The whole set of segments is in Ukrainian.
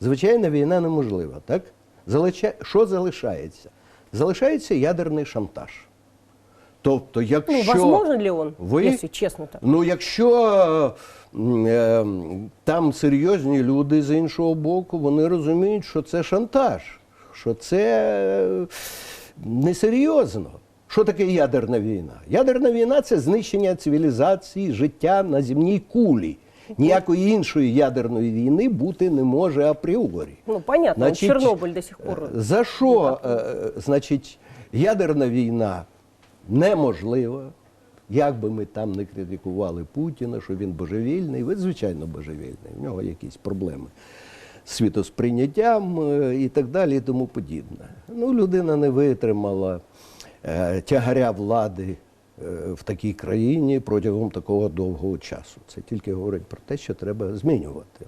Звичайна війна неможлива, так? Що залишається? Залишається ядерний шантаж. Тобто, Ну, якщо ли он, ви- если честно так? Ну, якщо е, там серйозні люди з іншого боку, вони розуміють, що це шантаж, що це е, несерйозно. Що таке ядерна війна? Ядерна війна це знищення цивілізації, життя на земній кулі. Ніякої іншої ядерної війни бути не може апріорі. Ну, понятно, Значить, Чернобыль до сих пор. Е, За що, е, значить, ядерна війна неможлива. Як би ми там не критикували Путіна, що він божевільний, ви звичайно божевільний, в нього якісь проблеми з світосприйняттям е, і так далі, і тому подібне. Ну, людина не витримала е, тягаря влади е, в такій країні протягом такого довгого часу. Це тільки говорить про те, що треба змінювати.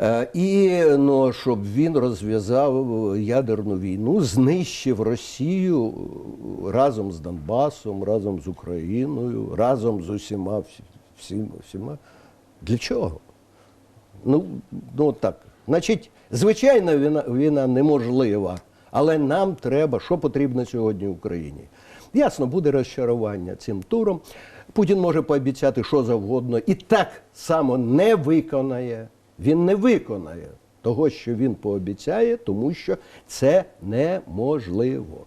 Е, І ну, щоб він розв'язав ядерну війну, знищив Росію е, разом з Донбасом, разом з Україною, разом з усіма всіма. всіма. Для чого? Ну, ну так. Значить, звичайна війна, війна неможлива, але нам треба, що потрібно сьогодні Україні. Ясно, буде розчарування цим туром. Путін може пообіцяти що завгодно і так само не виконає. Він не виконає того, що він пообіцяє, тому що це неможливо.